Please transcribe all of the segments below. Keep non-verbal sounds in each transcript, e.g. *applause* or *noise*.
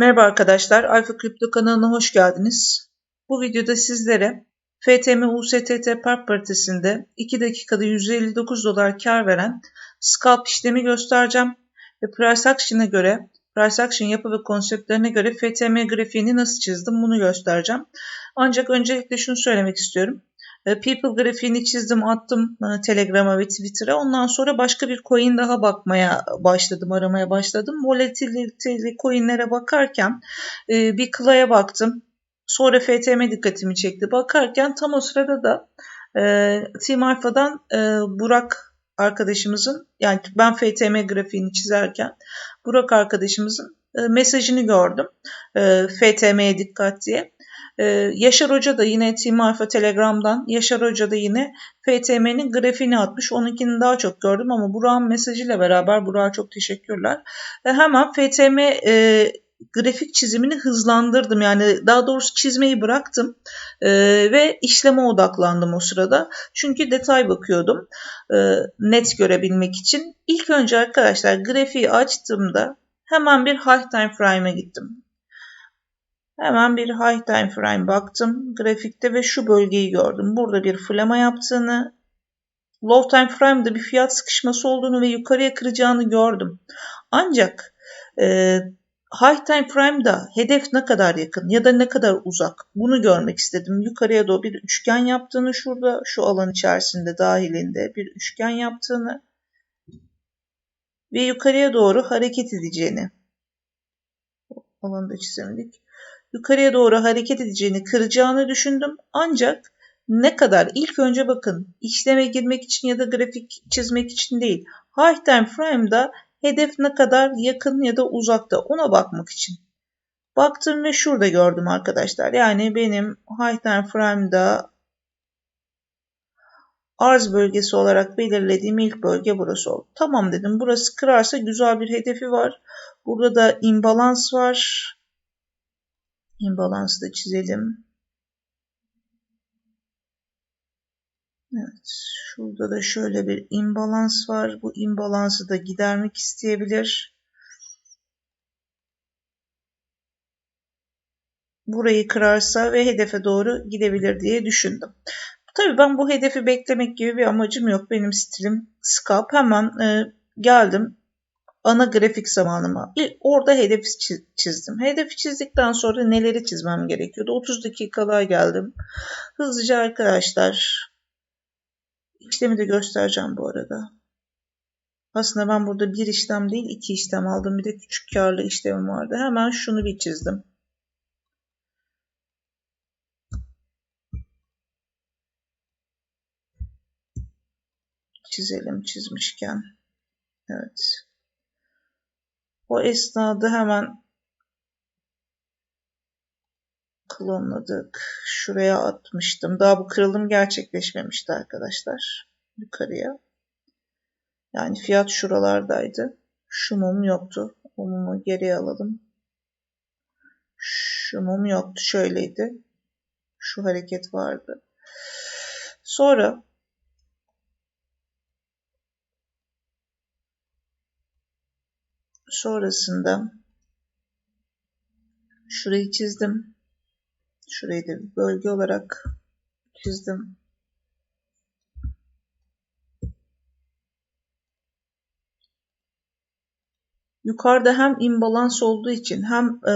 Merhaba arkadaşlar, Alfa Kripto kanalına hoş geldiniz. Bu videoda sizlere FTM USTT Park paritesinde 2 dakikada 159 dolar kar veren scalp işlemi göstereceğim ve price action'a göre, price action yapı ve konseptlerine göre FTM grafiğini nasıl çizdim bunu göstereceğim. Ancak öncelikle şunu söylemek istiyorum. E, People grafiğini çizdim, attım e, Telegram'a ve Twitter'a. Ondan sonra başka bir coin daha bakmaya başladım, aramaya başladım. Volatiliteli coinlere bakarken e, bir Kla'ya baktım. Sonra FTM dikkatimi çekti. Bakarken tam o sırada da Team Alpha'dan Burak arkadaşımızın yani ben FTM grafiğini çizerken Burak arkadaşımızın mesajını gördüm. FTM'ye dikkat diye. Ee, Yaşar Hoca da yine Team Alpha Telegram'dan Yaşar Hoca da yine FTM'nin grafiğini atmış. Onunkini daha çok gördüm ama Burak'ın mesajıyla beraber Burak'a çok teşekkürler. Hemen FTM e, grafik çizimini hızlandırdım. Yani daha doğrusu çizmeyi bıraktım e, ve işleme odaklandım o sırada. Çünkü detay bakıyordum e, net görebilmek için. İlk önce arkadaşlar grafiği açtığımda hemen bir high time frame'e gittim. Hemen bir high time frame baktım grafikte ve şu bölgeyi gördüm. Burada bir flama yaptığını, low time frame'de bir fiyat sıkışması olduğunu ve yukarıya kıracağını gördüm. Ancak e, high time frame'da hedef ne kadar yakın ya da ne kadar uzak bunu görmek istedim. Yukarıya doğru bir üçgen yaptığını şurada şu alan içerisinde dahilinde bir üçgen yaptığını ve yukarıya doğru hareket edeceğini alanı da çizemedik yukarıya doğru hareket edeceğini, kıracağını düşündüm. Ancak ne kadar ilk önce bakın işleme girmek için ya da grafik çizmek için değil. High time frame'da hedef ne kadar yakın ya da uzakta ona bakmak için. Baktım ve şurada gördüm arkadaşlar. Yani benim high time frame'da arz bölgesi olarak belirlediğim ilk bölge burası oldu. Tamam dedim. Burası kırarsa güzel bir hedefi var. Burada da imbalans var. İmbalansı da çizelim. Evet, şurada da şöyle bir imbalans var. Bu imbalansı da gidermek isteyebilir. Burayı kırarsa ve hedefe doğru gidebilir diye düşündüm. Tabii ben bu hedefi beklemek gibi bir amacım yok. Benim stilim scalp. Hemen e, geldim ana grafik zamanıma. Orada hedef çizdim. Hedefi çizdikten sonra neleri çizmem gerekiyordu? 30 dakikalığa geldim. Hızlıca arkadaşlar işlemi de göstereceğim bu arada. Aslında ben burada bir işlem değil iki işlem aldım. Bir de küçük karlı işlemim vardı. Hemen şunu bir çizdim. Çizelim çizmişken. Evet. O esnada hemen klonladık. Şuraya atmıştım. Daha bu kırılım gerçekleşmemişti arkadaşlar. Yukarıya. Yani fiyat şuralardaydı. Şu mum yoktu. O mumu geriye alalım. Şu mum yoktu. Şöyleydi. Şu hareket vardı. Sonra Sonrasında şurayı çizdim. Şurayı da bir bölge olarak çizdim. Yukarıda hem imbalans olduğu için hem e,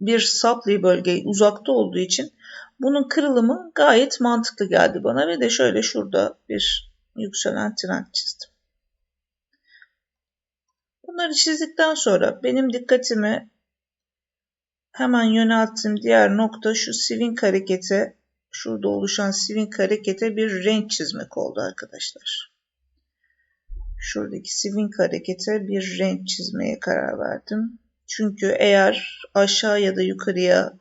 bir supply bölge uzakta olduğu için bunun kırılımı gayet mantıklı geldi bana ve de şöyle şurada bir yükselen trend çizdim. Bunları çizdikten sonra benim dikkatimi hemen yönelttiğim diğer nokta şu swing harekete, şurada oluşan swing harekete bir renk çizmek oldu arkadaşlar. Şuradaki swing harekete bir renk çizmeye karar verdim. Çünkü eğer aşağı ya da yukarıya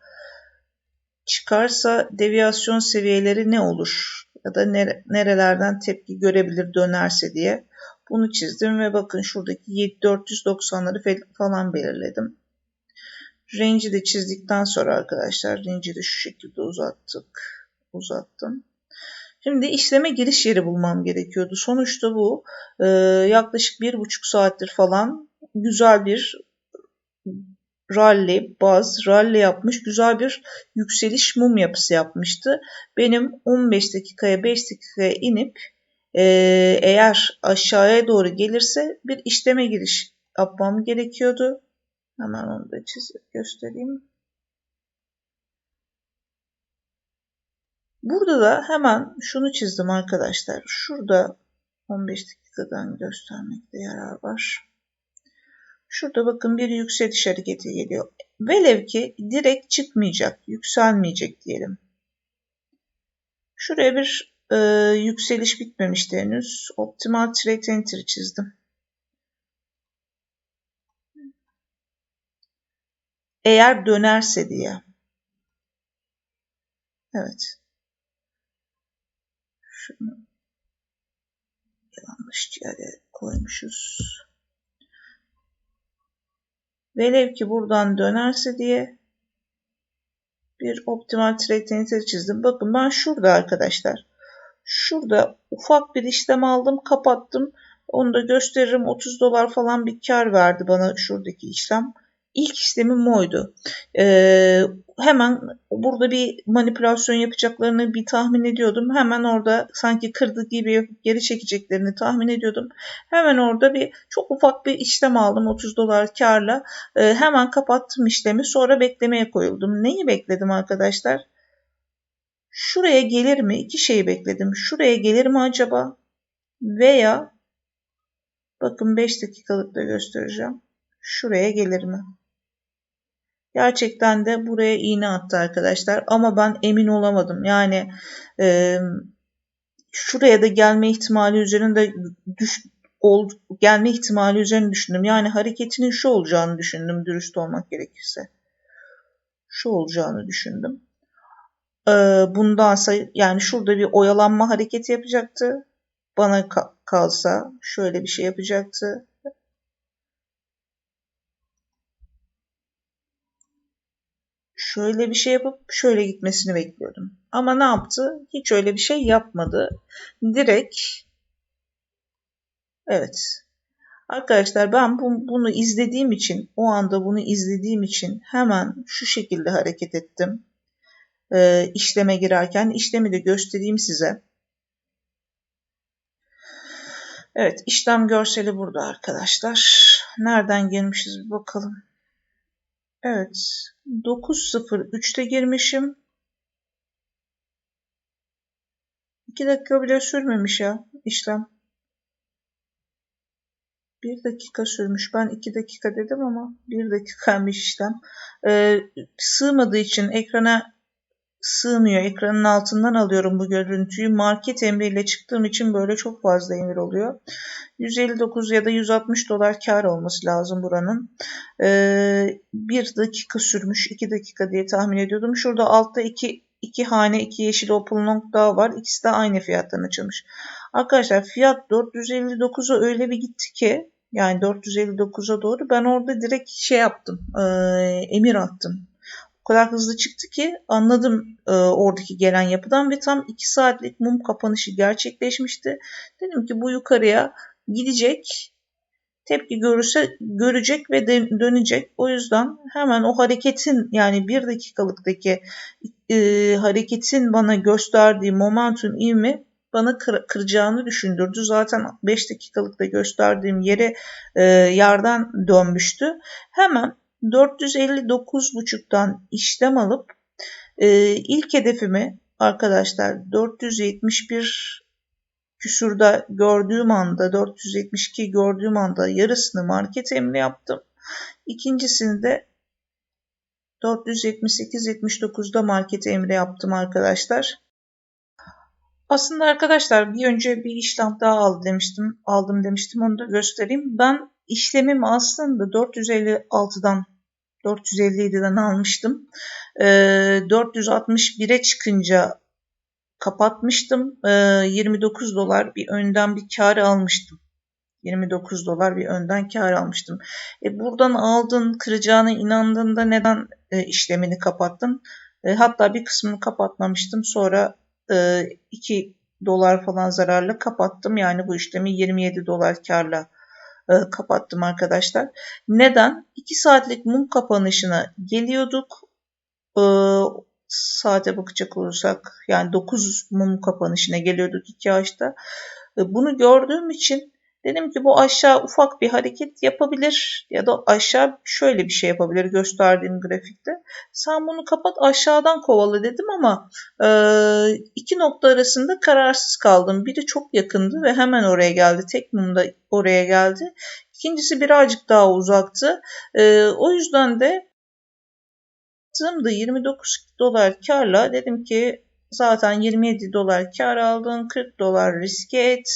çıkarsa deviyasyon seviyeleri ne olur? Ya da nerelerden tepki görebilir dönerse diye bunu çizdim ve bakın şuradaki 490'ları falan belirledim. Range'i de çizdikten sonra arkadaşlar range'i de şu şekilde uzattık. Uzattım. Şimdi işleme giriş yeri bulmam gerekiyordu. Sonuçta bu yaklaşık bir buçuk saattir falan güzel bir rally, baz, rally yapmış. Güzel bir yükseliş mum yapısı yapmıştı. Benim 15 dakikaya 5 dakikaya inip e, eğer aşağıya doğru gelirse bir işleme giriş yapmam gerekiyordu. Hemen onu da çizip göstereyim. Burada da hemen şunu çizdim arkadaşlar. Şurada 15 dakikadan göstermekte yarar var. Şurada bakın bir yükseliş hareketi geliyor. Velev ki direkt çıkmayacak, yükselmeyecek diyelim. Şuraya bir e, yükseliş bitmemişti henüz. Optimal Trade Enter çizdim. Eğer dönerse diye. Evet. Şunu yanlış yere koymuşuz. Velev ki buradan dönerse diye bir optimal trade enter çizdim. Bakın ben şurada arkadaşlar. Şurada ufak bir işlem aldım, kapattım. Onu da gösteririm. 30 dolar falan bir kar verdi bana şuradaki işlem. İlk işlemim oydu. Ee, hemen burada bir manipülasyon yapacaklarını bir tahmin ediyordum. Hemen orada sanki kırdı gibi geri çekeceklerini tahmin ediyordum. Hemen orada bir çok ufak bir işlem aldım 30 dolar karla. Ee, hemen kapattım işlemi. Sonra beklemeye koyuldum. Neyi bekledim arkadaşlar? Şuraya gelir mi? İki şeyi bekledim. Şuraya gelir mi acaba? Veya bakın 5 dakikalık da göstereceğim. Şuraya gelir mi? Gerçekten de buraya iğne attı arkadaşlar. Ama ben emin olamadım. Yani e, şuraya da gelme ihtimali üzerinde düş, ol, gelme ihtimali üzerine düşündüm. Yani hareketinin şu olacağını düşündüm dürüst olmak gerekirse. Şu olacağını düşündüm. E, bundansa yani şurada bir oyalanma hareketi yapacaktı. Bana kalsa şöyle bir şey yapacaktı. Şöyle bir şey yapıp şöyle gitmesini bekliyordum. Ama ne yaptı? Hiç öyle bir şey yapmadı. Direkt evet. Arkadaşlar ben bu, bunu izlediğim için, o anda bunu izlediğim için hemen şu şekilde hareket ettim. Ee, işleme girerken işlemi de göstereyim size. Evet işlem görseli burada arkadaşlar. Nereden gelmişiz bir bakalım. Evet. 9.03'te girmişim. 2 dakika bile sürmemiş ya işlem. 1 dakika sürmüş. Ben 2 dakika dedim ama 1 dakikaymış işlem. Ee, sığmadığı için ekrana sığmıyor. Ekranın altından alıyorum bu görüntüyü. Market emriyle çıktığım için böyle çok fazla emir oluyor. 159 ya da 160 dolar kar olması lazım buranın. Ee, bir dakika sürmüş. 2 dakika diye tahmin ediyordum. Şurada altta iki, iki hane, iki yeşil open long daha var. İkisi de aynı fiyattan açılmış. Arkadaşlar fiyat 459'a öyle bir gitti ki yani 459'a doğru ben orada direkt şey yaptım. E, emir attım kadar hızlı çıktı ki anladım e, oradaki gelen yapıdan ve tam 2 saatlik mum kapanışı gerçekleşmişti. Dedim ki bu yukarıya gidecek tepki görürse görecek ve de, dönecek. O yüzden hemen o hareketin yani bir dakikalıktaki e, hareketin bana gösterdiği momentum ivmi bana kır, kıracağını düşündürdü. Zaten 5 dakikalıkta gösterdiğim yere e, yerden dönmüştü. Hemen 459.5'tan işlem alıp e, ilk hedefimi arkadaşlar 471 küsurda gördüğüm anda 472 gördüğüm anda yarısını market emri yaptım. İkincisini de 478-79'da market emri yaptım arkadaşlar. Aslında arkadaşlar bir önce bir işlem daha aldım demiştim. Aldım demiştim onu da göstereyim. Ben işlemim aslında 456'dan 457'den almıştım. E, ee, 461'e çıkınca kapatmıştım. E, ee, 29 dolar bir önden bir kar almıştım. 29 dolar bir önden kar almıştım. E, buradan aldın, kıracağına inandığında neden e, işlemini kapattın? E, hatta bir kısmını kapatmamıştım. Sonra e, 2 dolar falan zararla kapattım. Yani bu işlemi 27 dolar karla e, kapattım arkadaşlar. Neden? 2 saatlik mum kapanışına geliyorduk. E, saate bakacak olursak yani 9 mum kapanışına geliyorduk 2 açta. E, bunu gördüğüm için dedim ki bu aşağı ufak bir hareket yapabilir ya da aşağı şöyle bir şey yapabilir gösterdiğim grafikte. Sen bunu kapat aşağıdan kovala dedim ama e, iki nokta arasında kararsız kaldım. Biri çok yakındı ve hemen oraya geldi. Tek mum da oraya geldi. İkincisi birazcık daha uzaktı. E, o yüzden de baktığımda 29 dolar karla dedim ki zaten 27 dolar kar aldın 40 dolar riske et.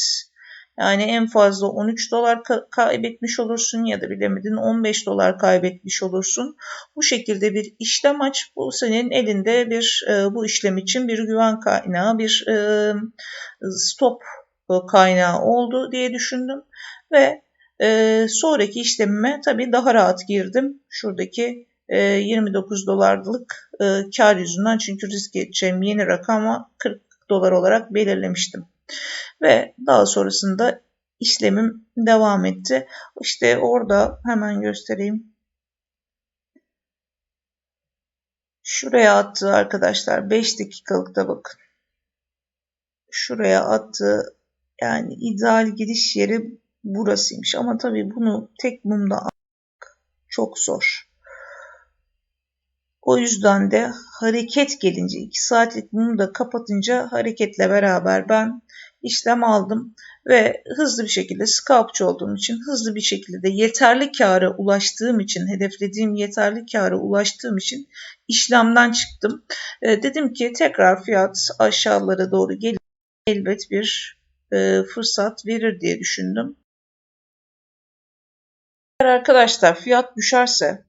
Yani en fazla 13 dolar ka- kaybetmiş olursun ya da bilemedin 15 dolar kaybetmiş olursun. Bu şekilde bir işlem aç. Bu senin elinde bir e, bu işlem için bir güven kaynağı, bir e, stop kaynağı oldu diye düşündüm ve e, sonraki işlemime tabii daha rahat girdim. Şuradaki 29 e, dolarlık kar yüzünden çünkü risk edeceğim yeni rakama 40 dolar olarak belirlemiştim. Ve daha sonrasında işlemim devam etti. İşte orada hemen göstereyim. Şuraya attı arkadaşlar 5 dakikalıkta bakın. Şuraya attı yani ideal giriş yeri burasıymış ama tabii bunu tek mumda almak çok zor. O yüzden de hareket gelince 2 saatlik mumu da kapatınca hareketle beraber ben işlem aldım ve hızlı bir şekilde scalpçı olduğum için hızlı bir şekilde yeterli kâra ulaştığım için hedeflediğim yeterli kâra ulaştığım için işlemden çıktım. E, dedim ki tekrar fiyat aşağılara doğru gelir elbet bir e, fırsat verir diye düşündüm. Eğer arkadaşlar fiyat düşerse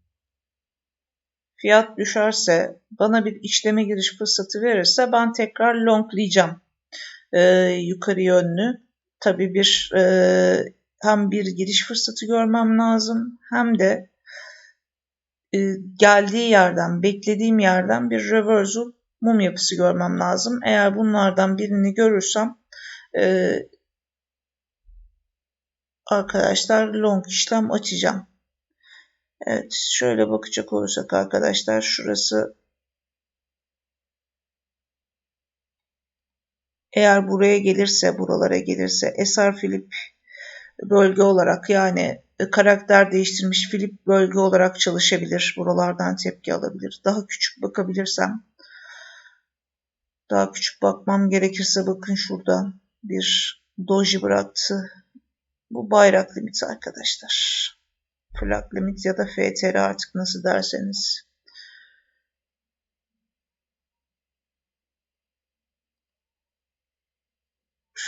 fiyat düşerse bana bir işleme giriş fırsatı verirse ben tekrar longlayacağım e, yukarı yönlü. Tabii bir e, hem bir giriş fırsatı görmem lazım hem de e, geldiği yerden, beklediğim yerden bir reversal mum yapısı görmem lazım. Eğer bunlardan birini görürsem e, arkadaşlar long işlem açacağım. Evet şöyle bakacak olursak arkadaşlar şurası eğer buraya gelirse buralara gelirse Esar Filip bölge olarak yani karakter değiştirmiş Filip bölge olarak çalışabilir. Buralardan tepki alabilir. Daha küçük bakabilirsem daha küçük bakmam gerekirse bakın şurada bir doji bıraktı. Bu bayrak limiti arkadaşlar. Plak limit ya da FTR artık nasıl derseniz.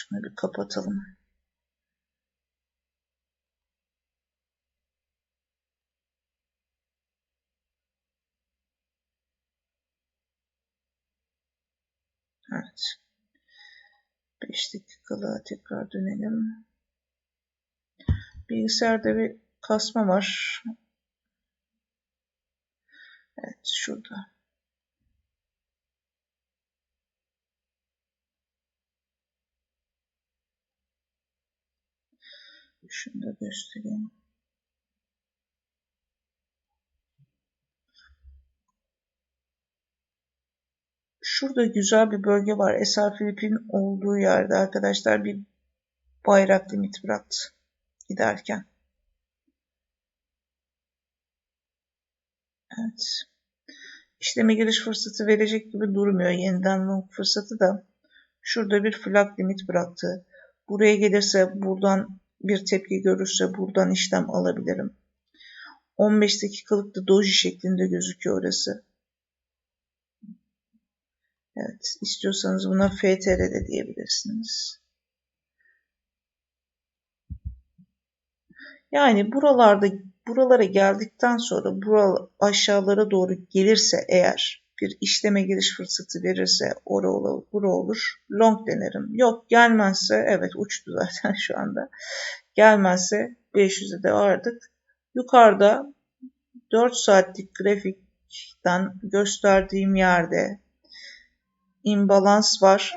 Şunu bir kapatalım. Evet. 5 dakikalığa tekrar dönelim. Bilgisayarda bir kasma var. Evet şurada. Şunu da göstereyim. Şurada güzel bir bölge var. Esar Filip'in olduğu yerde arkadaşlar bir bayrak limit bıraktı giderken. Evet. İşleme giriş fırsatı verecek gibi durmuyor. Yeniden long fırsatı da şurada bir flag limit bıraktı. Buraya gelirse buradan bir tepki görürse buradan işlem alabilirim. 15 dakikalık da doji şeklinde gözüküyor orası. Evet, istiyorsanız buna FTR de diyebilirsiniz. Yani buralarda buralara geldikten sonra bural aşağılara doğru gelirse eğer bir işleme giriş fırsatı verirse ora olur, bura olur. Long denerim. Yok gelmezse evet uçtu zaten *laughs* şu anda. Gelmezse 500'e de vardık. Yukarıda 4 saatlik grafikten gösterdiğim yerde imbalans var.